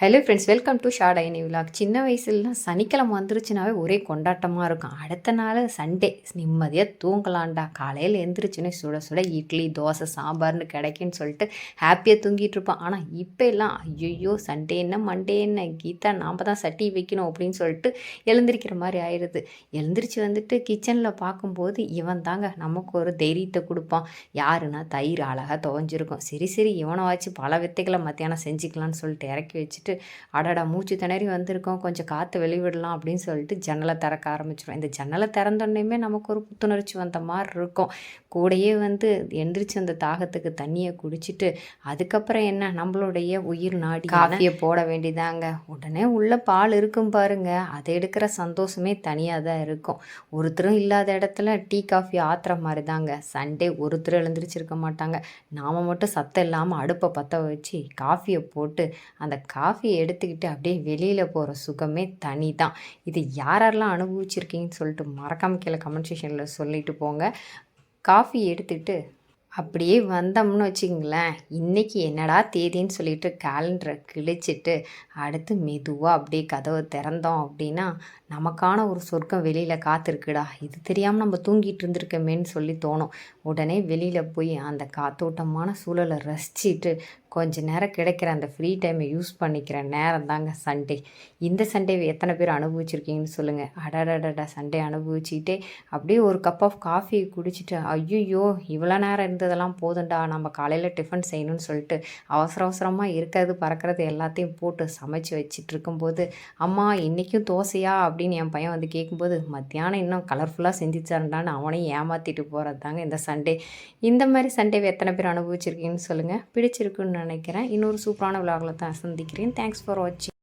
Hello friends welcome to short Aini vlog சின்ன வயசுலலாம் சனிக்கிழமை வந்துருச்சுனாவே ஒரே கொண்டாட்டமாக இருக்கும். அடுத்த நாள் சண்டே நிம்மதியாக தூங்கலாம்டா. காலையில் எந்திரிச்சுனே சுட சுட இட்லி தோசை சாம்பார்னு கிடைக்குன்னு சொல்லிட்டு ஹாப்பியாக தூங்கிட்டு இருப்பான் ஆனால் இப்போ எல்லாம் ஐயோ சண்டே என்ன மண்டே என்ன கீதா நாம் தான் சட்டி வைக்கணும் அப்படின்னு சொல்லிட்டு எழுந்திருக்கிற மாதிரி ஆயிடுது. எழுந்திரிச்சு வந்துட்டு கிச்சனில் பார்க்கும்போது இவன் தாங்க நமக்கு ஒரு தைரியத்தை கொடுப்பான். யாருன்னா தயிர் அழகாக துவஞ்சிருக்கும். சரி சரி இவனை வச்சு பல வித்தைகளை மத்தியானம் செஞ்சுக்கலான்னு சொல்லிட்டு இறக்கி வச்சுட்டு அடடா மூச்சு திணறி வந்திருக்கோம் கொஞ்சம் காற்று வெளிவிடலாம் அப்படின்னு சொல்லிட்டு ஜன்னலை திறக்க ஆரம்பிச்சிடும் இந்த ஜன்னலை திறந்தோடனேயுமே நமக்கு ஒரு புத்துணர்ச்சி வந்த மாதிரி இருக்கும். கூடயே வந்து எந்திரிச்சு அந்த தாகத்துக்கு தண்ணியை குடிச்சிட்டு அதுக்கப்புறம் என்ன? நம்மளுடைய உயிர் நாடி காஃபியை போட வேண்டியதாங்க. உடனே உள்ள பால் இருக்கும் பாருங்க. அதை எடுக்கிற சந்தோஷமே தனியாக தான் இருக்கும். ஒருத்தரும் இல்லாத இடத்துல டீ காஃபி ஆத்துற மாதிரி தாங்க. சண்டே ஒருத்தர் எழுந்திரிச்சிருக்க மாட்டாங்க. நாம் மட்டும் சத்தம் இல்லாமல் அடுப்பை பற்ற வச்சு காஃபியை போட்டு அந்த காஃபி எடுத்துக்கிட்டு அப்படியே வெளியில் போகிற சுகமே தனி தான் இது யாரெல்லாம் அனுபவிச்சிருக்கீங்கன்னு சொல்லிட்டு மறக்காம கீழே கமெண்ட் செஷனில் சொல்லிட்டு போங்க. காஃபி எடுத்துக்கிட்டு அப்படியே வந்தோம்னு வச்சுங்களேன் இன்றைக்கி என்னடா தேதின்னு சொல்லிட்டு கேலண்டரை கிழிச்சிட்டு அடுத்து மெதுவாக அப்படியே கதவை திறந்தோம் அப்படின்னா நமக்கான ஒரு சொர்க்கம் வெளியில் காத்திருக்குடா. இது தெரியாமல் நம்ம தூங்கிட்டு இருந்திருக்கமேன்னு சொல்லி தோணும். உடனே வெளியில் போய் அந்த காத்தோட்டமான சூழலை ரசிச்சுட்டு கொஞ்ச நேரம் கிடைக்கிற அந்த ஃப்ரீ டைமை யூஸ் பண்ணிக்கிற நேரம் தாங்க சண்டே இந்த சண்டேவை எத்தனை பேர் அனுபவிச்சிருக்கீங்கன்னு சொல்லுங்கள் அடடடடா சண்டே அனுபவிச்சுக்கிட்டே அப்படியே ஒரு கப் ஆஃப் காஃபி குடிச்சிட்டு ஐயோ இவ்வளோ நேரம் இருந்ததெல்லாம் போதும்டா நம்ம காலையில் டிஃபன் செய்யணும்னு சொல்லிட்டு அவசர அவசரமாக இருக்கிறது பறக்கிறது எல்லாத்தையும் போட்டு சமைச்சு வச்சுட்டு இருக்கும்போது அம்மா இன்றைக்கும் தோசையா? அப்படின்னு என் பையன் வந்து கேட்கும்போது மத்தியானம் இன்னும் கலர்ஃபுல்லாக செஞ்சு அவனையும் ஏமாற்றிட்டு போகிறது தாங்க இந்த சண்டே இந்த மாதிரி சண்டேவை எத்தனை பேர் அனுபவிச்சிருக்கீங்கன்னு சொல்லுங்கள் பிடிச்சிருக்குன்னு நினைக்கிறேன். இன்னொரு சூப்பரான விலாகில் தான் சந்திக்கிறேன். தேங்க்ஸ் ஃபார் வாட்சிங்